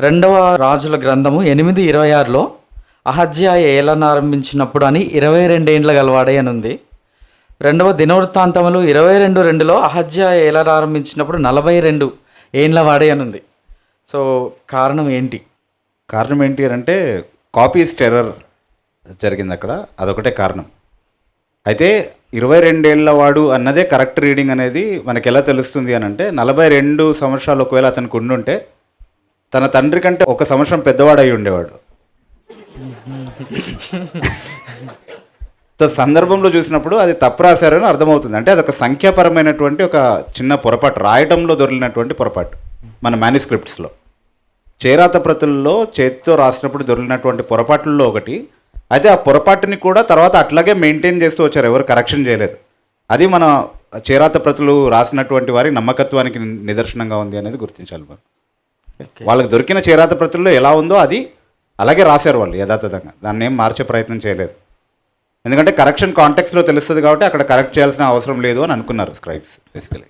రెండవ రాజుల గ్రంథము ఎనిమిది ఇరవై ఆరులో అహజ్యా ఏలనారంభించినప్పుడు అని ఇరవై రెండేండ్ల గలవాడే అని ఉంది. రెండవ దినవృత్తాంతములు ఇరవై రెండు రెండులో అహజ్యా ఏలనారంభించినప్పుడు నలభై రెండు ఏండ్ల వాడే అని ఉంది. సో కారణం ఏంటి? కారణం ఏంటి అని అంటే కాపీస్ టెర్రర్ జరిగింది అక్కడ. అదొకటే కారణం. అయితే ఇరవై రెండేళ్ళ వాడు అన్నదే కరెక్ట్ రీడింగ్ అనేది మనకి ఎలా తెలుస్తుంది అని అంటే నలభై రెండు సంవత్సరాలు ఒకవేళ అతనికి ఉండుంటే తన తండ్రి కంటే ఒక సంవత్సరం పెద్దవాడు అయి ఉండేవాడు సందర్భంలో చూసినప్పుడు అది తప్పు రాశారని అర్థమవుతుంది. అంటే అదొక సంఖ్యాపరమైనటువంటి ఒక చిన్న పొరపాటు రాయటంలో దొరికినటువంటి పొరపాటు మన మేనుస్క్రిప్ట్స్లో చేరాత ప్రతుల్లో చేతితో రాసినప్పుడు దొరికినటువంటి పొరపాట్లలో ఒకటి. అయితే ఆ పొరపాటుని కూడా తర్వాత అట్లాగే మెయింటైన్ చేస్తూ వచ్చారు. ఎవరు కరెక్షన్ చేయలేదు. అది మన చేరాత ప్రతులు రాసినటువంటి వారి నమ్మకత్వానికి నిదర్శనంగా ఉంది అనేది గుర్తించాలి మనం. వాళ్ళకి దొరికిన చేరాత ప్రతుల్లో ఎలా ఉందో అది అలాగే రాశారు వాళ్ళు యథాతథంగా. దాన్ని ఏం మార్చే ప్రయత్నం చేయలేదు. ఎందుకంటే కరెక్షన్ కాంటెక్స్లో తెలుస్తుంది కాబట్టి అక్కడ కరెక్ట్ చేయాల్సిన అవసరం లేదు అని అనుకున్నారు స్క్రైబ్స్ బేసికలీ.